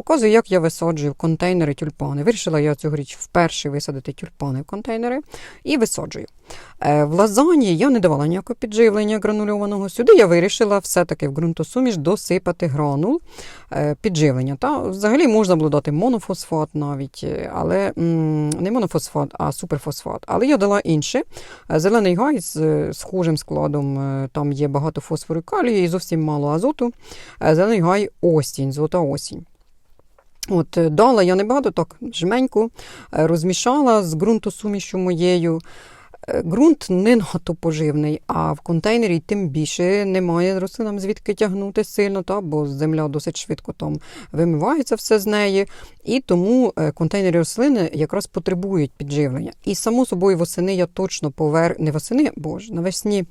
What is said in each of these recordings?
Показую, як я висаджую в контейнери тюльпани. Вирішила я цьогоріч вперше висадити тюльпани в контейнери і висаджую. Е, В лазані я не давала ніякого підживлення гранульованого. Сюди я вирішила все-таки в ґрунтосуміш досипати гранул е, підживлення. Та взагалі можна було дати монофосфат навіть, але не монофосфат, а суперфосфат. Але я дала інше. Е, Зелений гай з схожим складом, там є багато фосфору і калію і зовсім мало азоту. Зелений гай осінь, золота осінь. От, е, дала я небагато, так жменьку, е, розмішала з ґрунтосумішю моєю. Ґрунт не надто поживний, а в контейнері тим більше немає рослинам звідки тягнути сильно, та, бо земля досить швидко там вимивається все з неї. І тому е, контейнери рослини якраз потребують підживлення. І само собою восени я точно поверх, не восени, боже, навесні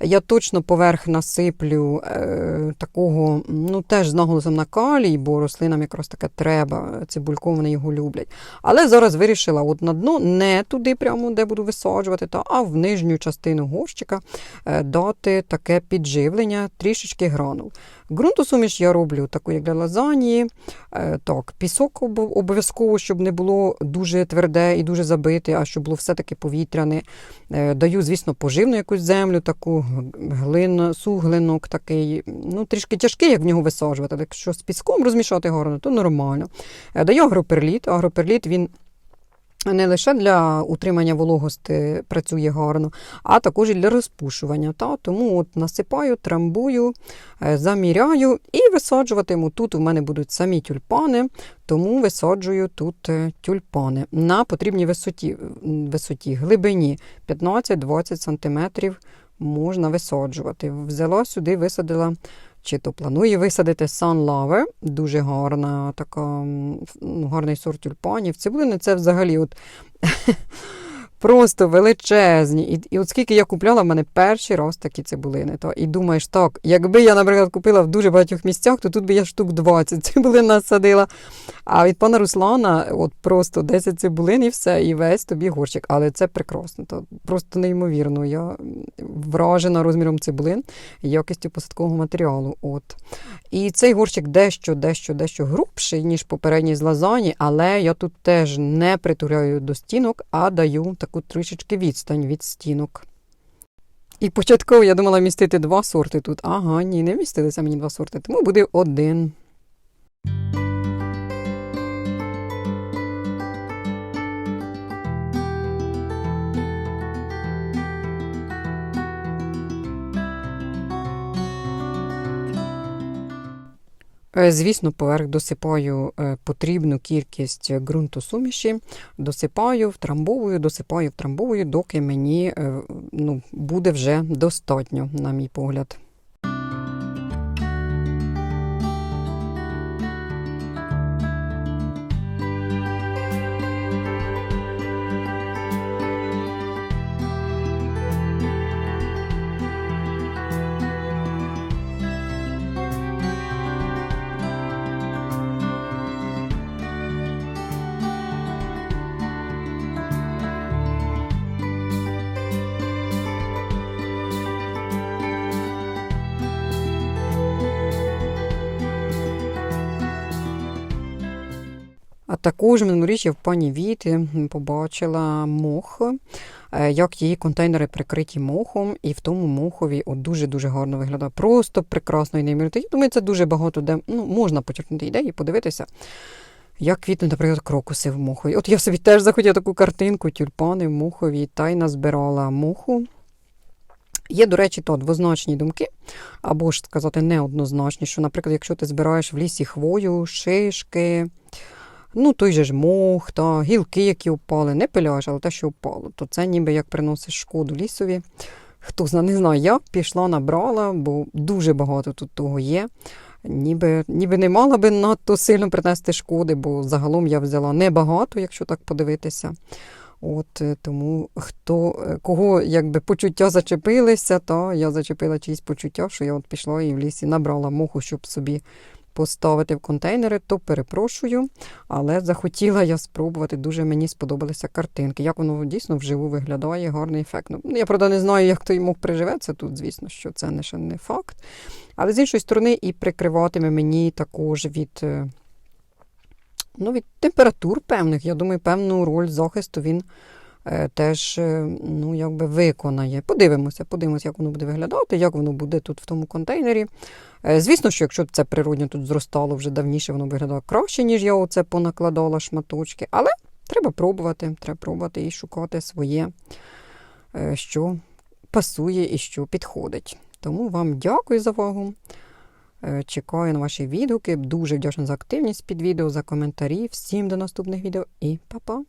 я точно поверх насиплю е, такого, ну теж з наголосом на калій, бо рослинам якраз таке треба, цибулько вони його люблять. Але зараз вирішила от на дно не туди, прямо де буду висаджувати, та, а в нижню частину горщика е, дати таке підживлення, трішечки гранул. Ґрунтосуміш я роблю таку, як для лазанії. Е, так, пісок обов'язково, щоб не було дуже тверде і дуже забите, а щоб було все-таки повітряне. Е, Даю, звісно, поживну якусь землю, таку глин, суглинок такий. Ну, трішки тяжкий, як в нього висаджувати. Якщо з піском розмішати гарно, то нормально. Даю агроперліт. Агроперліт він. Не лише для утримання вологості працює гарно, а також і для розпушування. Та? Тому от насипаю, трамбую, е, заміряю і висаджуватиму. Тут у мене будуть самі тюльпани, тому висаджую тут е, тюльпани на потрібній висоті, висоті глибині 15-20 см можна висаджувати. Взяла сюди, висадила. Чи то планує висадити Sunlover, дуже гарна, така ну, гарний сорт тюльпанів. Цибулини це взагалі от просто величезні. І, і от скільки я купляла, в мене перший раз такі цибулини. То, і думаєш, так, якби я, наприклад, купила в дуже багатьох місцях, то тут би я штук 20 цибулин насадила. А від пана Руслана от просто 10 цибулин і все, і весь тобі горщик. Але це прекрасно, то просто неймовірно. Я вражена розміром цибулин і якістю посадкового матеріалу. От. І цей горщик дещо, дещо, дещо грубший, ніж попередній з лазані, але я тут теж не притуляю до стінок, а даю таку трішечки відстань від стінок. І початково я думала містити два сорти тут. Ага, ні, не містилися мені два сорти, тому буде один. Звісно, поверх досипаю е, потрібну кількість ґрунту суміші, досипаю, втрамбовую, досипаю, втрамбовую, доки мені е, ну, буде вже достатньо, на мій погляд. А також минулоріч я в пані Віти побачила мох, е, як її контейнери прикриті мохом, і в тому мохові от дуже-дуже гарно виглядає. Просто прекрасно і неймовірно. Я думаю, це дуже багато де ну, можна почерпнути ідеї, подивитися. Як квітнуть, наприклад, крокуси в мохові. От я собі теж захотіла таку картинку, тюльпани в мохові, та й назбирала. Є, до речі, то двозначні думки, або ж сказати неоднозначні, що, наприклад, якщо ти збираєш в лісі хвою, шишки, ну той же ж мох, та гілки, які впали, не пиляєш, але те, що впало, то це ніби як приносить шкоду лісові. Хто знає, не знаю, я пішла, набрала, бо дуже багато тут того є. Ніби, ніби не мала би надто сильно принести шкоди, бо загалом я взяла небагато, якщо так подивитися. От е, тому хто е, кого якби почуття зачепилися, то я зачепила чиїсь почуття, що я от пішла і в лісі набрала моху, щоб собі поставити в контейнери, то перепрошую. Але захотіла я спробувати. Дуже мені сподобалися картинки. Як воно дійсно вживу виглядає, гарний ефект. Ну, я правда не знаю, як той мог приживеться тут, звісно, що це не ще не факт. Але з іншої сторони, і прикриватиме мені також від. е, Ну, від температур певних, я думаю, певну роль захисту він е, теж е, ну, якби виконає. Подивимося, подивимося, як воно буде виглядати, як воно буде тут в тому контейнері. Е, Звісно, що якщо б це природньо тут зростало вже давніше, воно виглядало краще, ніж я оце понакладала шматочки. Але треба пробувати, треба пробувати і шукати своє, е, що пасує і що підходить. Тому вам дякую за увагу. Е, Чекаю на ваші відгуки. Дуже вдячна за активність під відео, за коментарі. Всім до наступних відео і па-па!